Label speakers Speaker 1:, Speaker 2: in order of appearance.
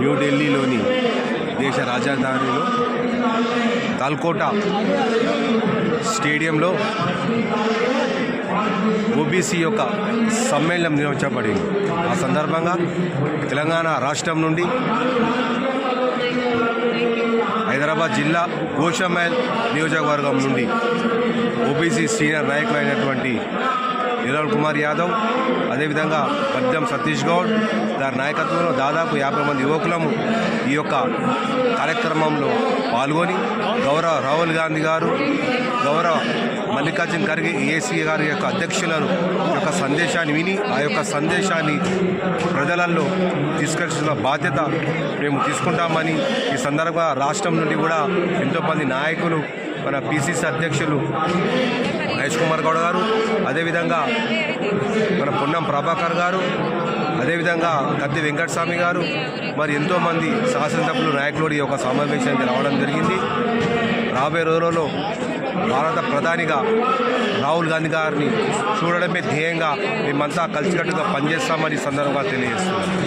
Speaker 1: న్యూఢిల్లీలోని దేశ రాజధానిలో తాల్కోటా స్టేడియంలో ఓబీసీ యొక్క సమ్మేళనం నిర్వహించబడింది. ఆ సందర్భంగా తెలంగాణ రాష్ట్రం నుండి హైదరాబాద్ జిల్లా గోషమైల్ నియోజకవర్గం నుండి ఓబీసీ సీనియర్ నాయకులైనటువంటి నిరవల్ కుమార్ యాదవ్ అదేవిధంగా పద్యం సతీష్ గౌడ్ గారి నాయకత్వంలో దాదాపు యాభై మంది యువకులము ఈ యొక్క కార్యక్రమంలో పాల్గొని గౌరవ రాహుల్ గాంధీ గారు గౌరవ మల్లికార్జున్ ఖర్గే ఏసీ గారి యొక్క అధ్యక్షులను యొక్క సందేశాన్ని విని ఆ యొక్క సందేశాన్ని ప్రజలలో తీసుకొచ్చిన బాధ్యత మేము తీసుకుంటామని ఈ సందర్భంగా రాష్ట్రం నుండి కూడా ఎంతోమంది నాయకులు మన పిసిసి అధ్యక్షులు మహేష్ కుమార్ గౌడ్ గారు అదేవిధంగా మన పొన్నం ప్రభాకర్ గారు అదేవిధంగా కత్తి వెంకటస్వామి గారు మరి ఎంతోమంది శాసనసభ్యులు నాయకులు ఈ యొక్క సమావేశానికి రావడం జరిగింది. రాబోయే రోజులలో భారత ప్రధానిగా రాహుల్ గాంధీ గారిని చూడడమే ధ్యేయంగా మేమంతా కలిసికట్టుగా పనిచేస్తామని సందర్భంగా తెలియజేస్తున్నాం.